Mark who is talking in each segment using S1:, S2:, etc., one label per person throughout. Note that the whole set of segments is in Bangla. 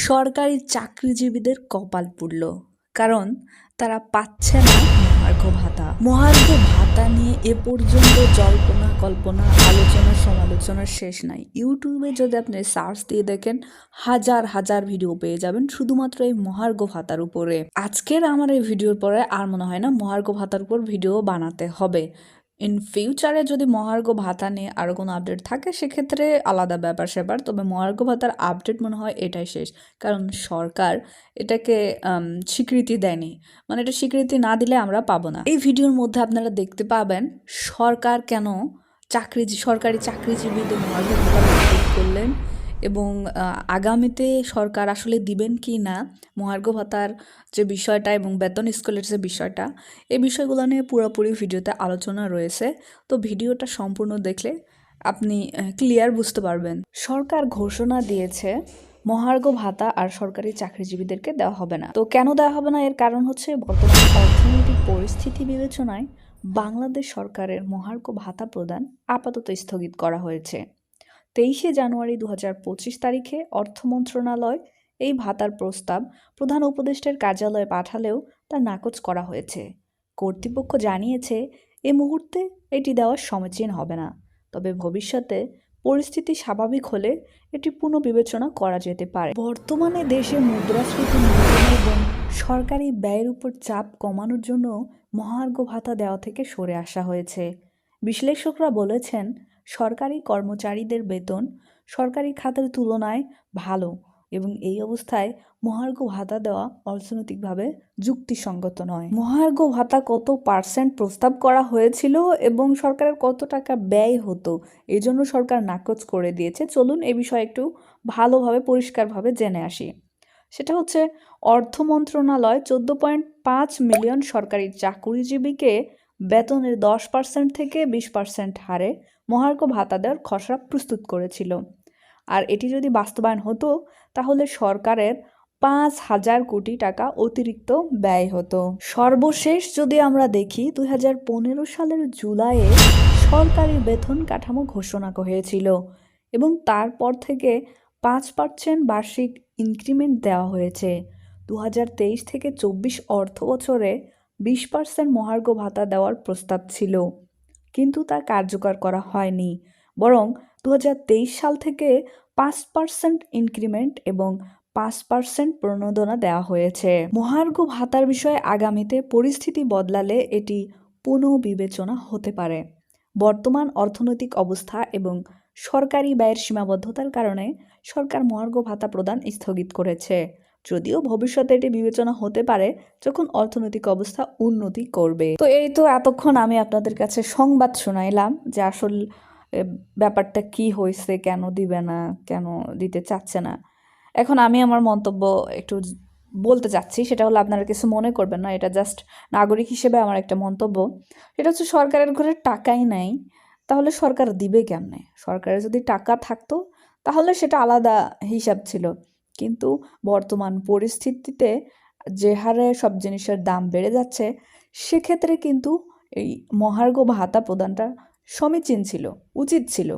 S1: সরকারি চাকরিজীবীদের কপাল পুড়ল। কারণ তারা পাচ্ছে না মহার্ঘ ভাতা। মহার্ঘ ভাতা নিয়ে এ পর্যন্ত জল্পনা, কল্পনা, আলোচনা সমালোচনার শেষ নাই। ইউটিউবে যদি আপনি সার্চ দিয়ে দেখেন, হাজার হাজার ভিডিও পেয়ে যাবেন শুধুমাত্র এই মহার্ঘ ভাতার উপরে। আজকের আমার এই ভিডিওর পরে আর মনে হয় না মহার্ঘ ভাতার উপর ভিডিও বানাতে হবে। ইন ফিউচারে যদি মহার্ঘ ভাতা নিয়ে আরও কোনো আপডেট থাকে, সেক্ষেত্রে আলাদা ব্যাপার স্যাপার তবে মহার্ঘ ভাতার আপডেট মনে হয় এটাই শেষ। কারণ সরকার এটাকে স্বীকৃতি দেয়নি। মানে এটা স্বীকৃতি না দিলে আমরা পাবো না। এই ভিডিওর মধ্যে আপনারা দেখতে পাবেন সরকার কেন চাকরি সরকারি চাকরিজীবীদের মহার্ঘ ভাতা করলেন। এবং আগামীতে সরকার আসলে দিবেন কি না, মহার্ঘ ভাতার যে বিষয়টা এবং বেতন স্কুলের যে বিষয়টা, এই বিষয়গুলো নিয়ে পুরোপুরি ভিডিওতে আলোচনা রয়েছে। তো ভিডিওটা সম্পূর্ণ দেখলে আপনি ক্লিয়ার বুঝতে পারবেন। সরকার ঘোষণা দিয়েছে, মহার্ঘ ভাতা আর সরকারি চাকরিজীবীদেরকে দেওয়া হবে না। তো কেন দেওয়া হবে না? এর কারণ হচ্ছে বর্তমান অর্থনৈতিক পরিস্থিতি বিবেচনায় বাংলাদেশ সরকারের মহার্ঘ ভাতা প্রদান আপাতত স্থগিত করা হয়েছে। তেইশে জানুয়ারি দু পঁচিশ তারিখে অর্থ মন্ত্রণালয় এই ভাতার প্রস্তাব প্রধান উপদেষ্টার কার্যালয়ে পাঠালেও তা নাকচ করা হয়েছে। কর্তৃপক্ষ জানিয়েছে, এ মুহূর্তে এটি দেওয়ার সমীচীন হবে না, তবে ভবিষ্যতে পরিস্থিতি স্বাভাবিক হলে এটি পুনঃবিবেচনা করা যেতে পারে। বর্তমানে দেশে মুদ্রাস্ফীতি এবং সরকারি ব্যয়ের উপর চাপ কমানোর জন্য মহার্ঘ ভাতা দেওয়া থেকে সরে আসা হয়েছে। বিশ্লেষকরা বলেছেন সরকারি কর্মচারীদের বেতন সরকারি খাতের তুলনায় ভালো এবং এই অবস্থায় মহার্ঘ ভাতা দেওয়া অর্থনৈতিকভাবে যুক্তিসঙ্গত নয়। মহার্ঘ ভাতা কত পার্সেন্ট প্রস্তাব করা হয়েছিল এবং সরকারের কত টাকা ব্যয় হতো এই জন্য সরকার নাকচ করে দিয়েছে। চলুন এ বিষয়ে একটু ভালোভাবে, পরিষ্কারভাবে জেনে আসি। সেটা হচ্ছে, অর্থ মন্ত্রণালয় চোদ্দ পয়েন্ট পাঁচ মিলিয়ন সরকারি চাকুরিজীবীকে বেতনের দশ পার্সেন্ট থেকে বিশ পার্সেন্ট হারে মহার্ঘ ভাতা দেওয়ার খসড়া প্রস্তুত করেছিল। আর এটি যদি বাস্তবায়ন হতো, তাহলে সরকারের পাঁচ হাজার কোটি টাকা অতিরিক্ত ব্যয় হতো। সর্বশেষ যদি আমরা দেখি, দুই হাজার পনেরো সালের জুলাইয়ে সরকারি বেতন কাঠামো ঘোষণা হয়েছিল এবং তারপর থেকে পাঁচ পার্সেন্ট বার্ষিক ইনক্রিমেন্ট দেওয়া হয়েছে। দু হাজার তেইশ থেকে চব্বিশ অর্থ বছরে বিশ পার্সেন্ট মহার্ঘ ভাতা দেওয়ার প্রস্তাব ছিল। কিন্তু তা কার্যকর করা হয়নি। বরং দু হাজার তেইশ সাল থেকে পাঁচ পার্সেন্ট ইনক্রিমেন্ট এবং পাঁচ পার্সেন্ট প্রণোদনা দেওয়া হয়েছে। মহার্ঘ ভাতার বিষয়ে আগামীতে পরিস্থিতি বদলালে এটি পুনঃবিবেচনা হতে পারে। বর্তমান অর্থনৈতিক অবস্থা এবং সরকারি ব্যয়ের সীমাবদ্ধতার কারণে সরকার মহার্ঘ ভাতা প্রদান স্থগিত করেছে। যদিও ভবিষ্যতে এটি বিবেচনা হতে পারে যখন অর্থনৈতিক অবস্থা উন্নতি করবে। তো এই তো এতক্ষণ আমি আপনাদের কাছে সংবাদ শোনাইলাম যে আসল ব্যাপারটা কি হয়েছে কেন দিবে না, কেন দিতে চাচ্ছে না। এখন আমি আমার মন্তব্য একটু বলতে চাচ্ছি, সেটা হলো আপনারা কিছু মনে করবেন না, এটা জাস্ট নাগরিক হিসেবে আমার একটা মন্তব্য। সেটা হচ্ছে সরকারের ঘরে টাকাই নাই, তাহলে সরকার দিবে কেমনে? সরকারের যদি টাকা থাকতো, তাহলে সেটা আলাদা হিসাব ছিল। কিন্তু বর্তমান পরিস্থিতিতে যে হারে সব জিনিসের দাম বেড়ে যাচ্ছে, সেক্ষেত্রে কিন্তু এই মহার্ঘ ভাতা প্রদানটা সমীচীন ছিল, উচিত ছিল।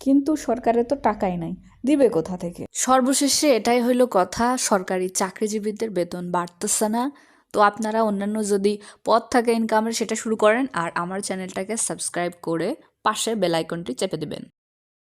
S1: কিন্তু সরকারের তো টাকাই নাই, দিবে কোথা থেকে? সর্বশেষে এটাই হইল কথা, সরকারি চাকরিজীবীদের বেতন বাড়তেছে না। তো আপনারা অন্যান্য যদি পথ থাকে ইনকামের সেটা শুরু করেন আর আমার চ্যানেলটাকে সাবস্ক্রাইব করে পাশে বেলাইকনটি চেপে দেবেন।